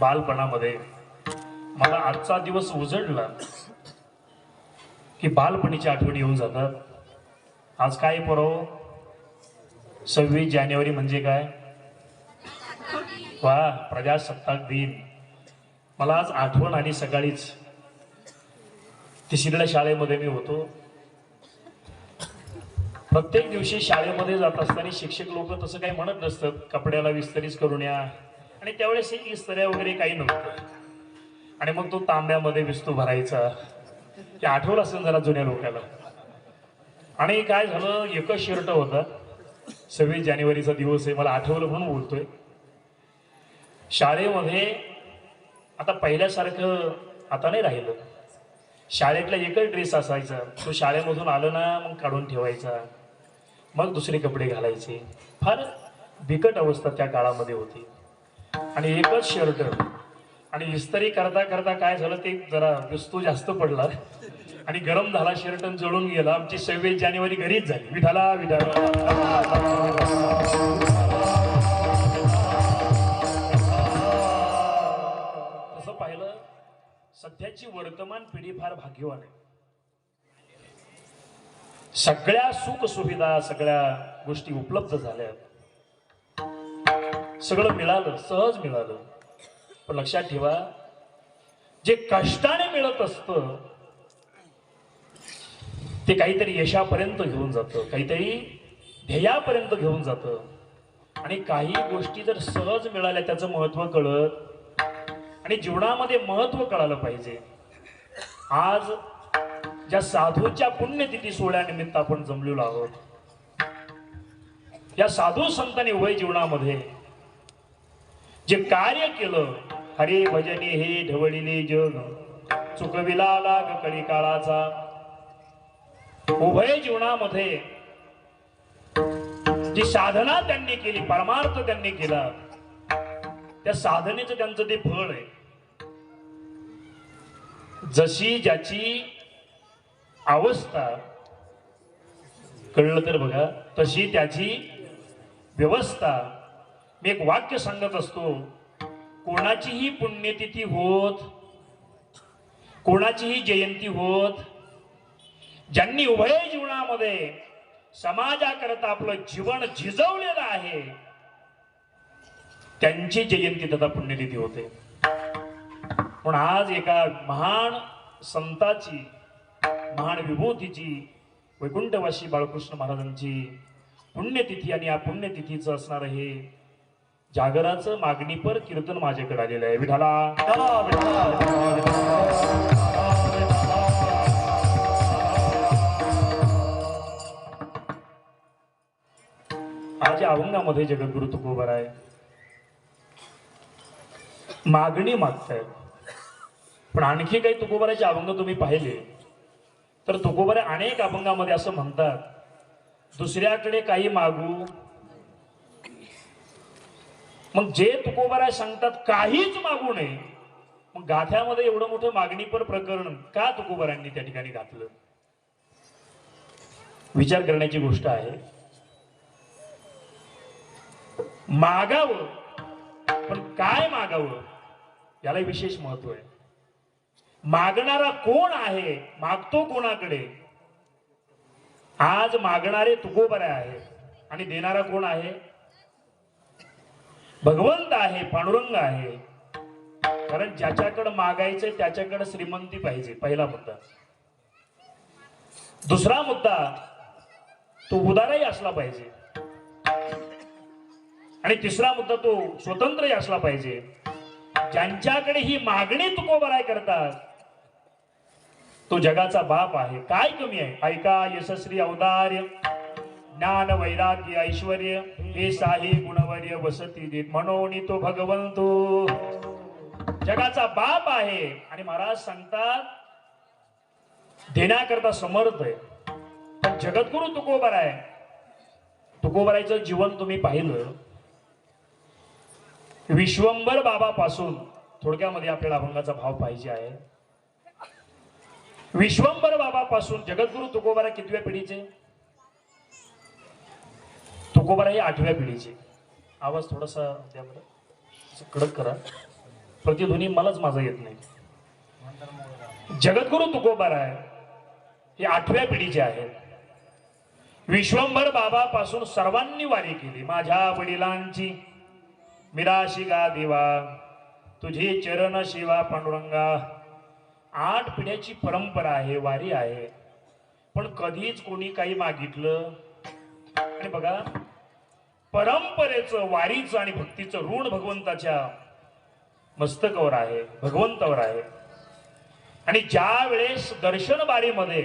बालपणामध्ये मला आजचा दिवस उजडला की बालपणीची आठवणी येऊन जातात. आज काय पुरव हो? सव्वीस जानेवारी म्हणजे काय? वा प्रजासत्ताक दिन. मला आज आठवण आणि सकाळीच. तिसरीला शाळेमध्ये मी होतो. प्रत्येक दिवशी शाळेमध्ये जात असताना शिक्षक लोक तसं काही म्हणत नसतात. कपड्याला विस्तरीच करून या. आणि त्यावेळेस इस्त्र्या वगैरे काही नव्हतं. आणि मग तो तांब्यामध्ये विस्तू भरायचा. ते आठवलं असेल जरा जुन्या लोकांना आणि काय झालं एकच शर्ट होता. सव्वीस जानेवारीचा दिवस आहे मला आठवलं म्हणून बोलतोय. शाळेमध्ये आता पहिल्यासारखं आता नाही राहिलं. शाळेतला एकच ड्रेस असायचा. तो शाळेमधून आलं ना मग काढून ठेवायचा. मग दुसरे कपडे घालायचे. फार बिकट अवस्था त्या काळामध्ये होती. आणि एकच शर्ट. आणि इस्त्री करता करता काय झालं ते जरा विस्तू जास्त पडला. आणि गरम झाला शर्ट जळून गेला. आमची सव्वीस जानेवारी घरीच झाली. विठाला विठाला तसं पाहिलं सध्याची वर्तमान पिढी फार भाग्यवान आहे. सगळ्या सुख सुविधा सगळ्या गोष्टी उपलब्ध झाल्या. सगळं मिळालं सहज मिळालं. पण लक्षात ठेवा जे कष्टाने मिळत असतं ते काहीतरी यशापर्यंत घेऊन जातं काहीतरी ध्येयापर्यंत घेऊन जातं. आणि काही गोष्टी जर सहज मिळाल्या त्याचं महत्त्व कळत आणि जीवनामध्ये महत्त्व कळालं पाहिजे. आज ज्या साधूच्या पुण्यतिथी सोहळ्यानिमित्त आपण जमलेलो आहोत या साधू संतांनी वय जीवनामध्ये जे कार्य केलं हरे भजने हे ढवळिले जग चुकविला लाग कळी काळाचा उभय जीवनामध्ये जी साधना त्यांनी केली परमार्थ त्यांनी केला त्या साधनेचं त्यांचं ते फळ आहे. जशी ज्याची अवस्था कळलं तर बघा तशी त्याची व्यवस्था मी एक वाक्य सांगत असतो. कोणाचीही पुण्यतिथी होत कोणाचीही जयंती होत ज्यांनी उभय जीवनामध्ये समाजाकरता आपलं जीवन झिजवलेलं आहे त्यांची जयंती तथा पुण्यतिथी होते. पण आज एका महान संताची महान विभूतीची वैकुंठवासी बाळकृष्ण महाराजांची पुण्यतिथी आणि या पुण्यतिथीचं असणार हे जागराचं मागणीपर कीर्तन माझ्याकडे आलेलं आहे. विठाला विठाला, विठाला, आज या अभंगामध्ये जगद्गुरु तुकोबर आहे मागणी मागतायत पण आणखी काही तुकोबाराचे अभंग तुम्ही पाहिले. तर तुकोबरे अनेक अभंगामध्ये असं म्हणतात दुसऱ्याकडे काही मागू मग जे तुकोबारा सांगतात काहीच मागू नये मग गाथ्यामध्ये एवढं मोठं मागणीपर प्रकरण का तुकोबारांनी त्या ठिकाणी घातलं विचार करण्याची गोष्ट आहे. मागावं पण काय मागावं याला विशेष महत्त्व आहे. मागणारा कोण आहे मागतो कोणाकडे? आज मागणारे तुकोबरे आहे आणि देणारा कोण आहे? भगवंत आहे पांडुरंग आहे. कारण ज्याच्याकडे मागायचंय त्याच्याकडे श्रीमंती पाहिजे पहिला मुद्दा. दुसरा मुद्दा तो उदारही असला पाहिजे. आणि तिसरा मुद्दा तो स्वतंत्रही असला पाहिजे. ज्यांच्याकडे ही मागणी तुकोबराय करतात तो जगाचा बाप आहे. काय कमी आहे? ऐका यशस्वी औदार्य. ज्ञान वैराग्य ऐश्वर हे साही गुणवर्य वसती देत. म्हणून तो भगवंतो. जगाचा बाप आहे. आणि महाराज सांगतात देण्याकरता समर्थ आहे. पण जगद्गुरु तुकोबर आहे तुकोबरायचं जीवन तुम्ही पाहिलं. विश्वंभर बाबापासून थोडक्यामध्ये आपल्याला अभंगाचा भाव पाहिजे आहे. विश्वंभर बाबापासून जगद्गुरु तुकोबारा कितव्या पिढीचे? तुकोबारा हे आठव्या पिढीचे. आवाज थोडासा द्या बरं. असं कडक करा. प्रतिध्वनी मलाच माझा येत नाही. जगद्गुरु तुकोबाराय हे आठव्या पिढीचे आहेत. विश्वंभर बाबापासून सर्वांनी वारी केली. माझ्या वडिलांची. मिराशी गा देवा. चरण शिवा पांडुरंगा. आठ पिढ्याची परंपरा आहे वारी आहे. पण कधीच कोणी काही मागितलं. आणि बघा परंपरेचं वारीचं आणि भक्तीचं ऋण भगवंताच्या मस्तकावर आहे भगवंतावर आहे. आणि ज्या वेळेस दर्शन बारीमध्ये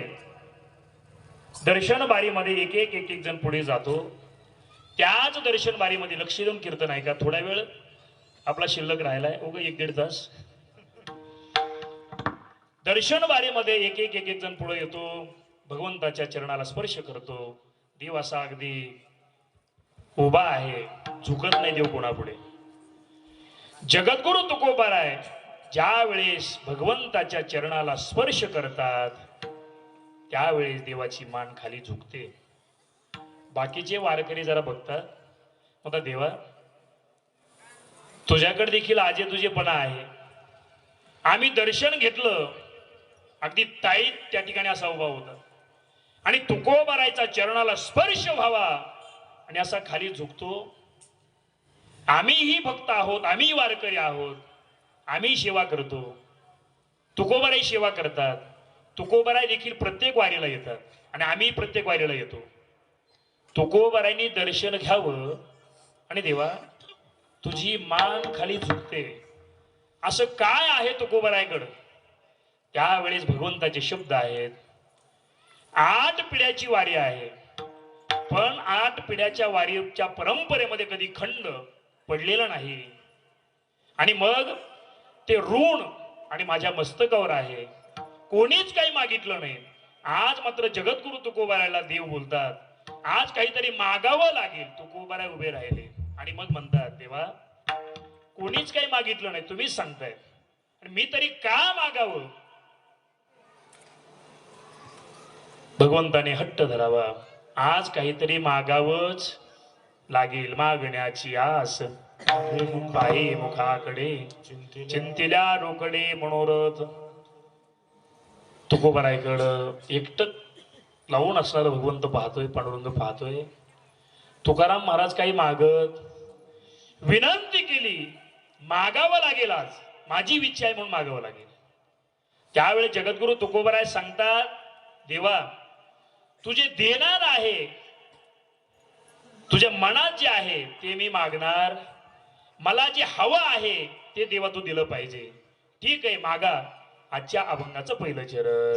दर्शन बारीमध्ये एक एक एक एक जण पुढे जातो त्याच दर्शन बारीमध्ये लक्ष देऊन कीर्तन आहे का थोडा वेळ. आपला शिल्लक राहिलाय. उग एक दीड तास. दर्शन बारीमध्ये एक एक एक एक जण पुढे येतो भगवंताच्या चरणाला स्पर्श करतो. देव असा अगदी उभा आहे. झुकत नाही देव कोणापुढे. जगद्गुरु तुकोबार आहे ज्या वेळेस भगवंताच्या चरणाला स्पर्श करतात त्यावेळेस देवाची मान खाली झुकते. बाकीचे वारकरी जरा बघतात. आता देवा तुझ्याकडे देखील आजे तुझेपणा आहे. आम्ही दर्शन घेतलं. अगदी ताईत त्या ठिकाणी असा उभा होता. आणि तुकोबारायचा चरणाला स्पर्श व्हावा. आणि असा खाली झुकतो आम्हीही भक्त आहोत आम्ही वारकरी आहोत आम्ही सेवा करतो. तुकोबाराई सेवा करतात. तुकोबाराय देखील प्रत्येक वारीला येतात आणि आम्ही प्रत्येक वारीला येतो. तुकोबारायनी दर्शन घ्यावं आणि देवा तुझी मान खाली झुकते. असं काय आहे तुकोबारायकडं त्यावेळेस भगवंताचे शब्द आहेत. आठ पिढ्याची वारी आहे. पण आठ पिढ्याच्या वारीच्या परंपरेमध्ये कधी खंड पडलेला नाही. आणि मग ते ऋण आणि माझ्या मस्तकावर आहे. कोणीच काही मागितलं नाही. आज मात्र जगद्गुरु तुकोबारायला देव बोलतात. आज काहीतरी मागावं लागेल. तुकोबाराय उभे राहिले. आणि मग म्हणतात देवा कोणीच काही मागितलं नाही. तुम्हीच सांगताय. आणि मी तरी का मागावं? भगवंताने हट्ट धरावा. आज काहीतरी मागावंच लागेल मागण्याची आस. पायी मुखाकडे चिंतिल्या रोकडे मनोरथ. तुकोबरायकडं एकटक लावून असणारा भगवंत पाहतोय पांडुरंग पाहतोय. तुकाराम महाराज काही मागत विनंती केली मागावं लागेल आज. माझी इच्छा आहे म्हणून मागावं लागेल. त्यावेळी जगद्गुरु तुकोबराय सांगतात देवा तुझे देणार आहे. तुझ्या मनात जे आहे ते मी मागणार. मला जे हवं आहे ते देवा तू दिलं पाहिजे. ठीक आहे मागा. आजच्या अभंगाचं पहिलं चरण.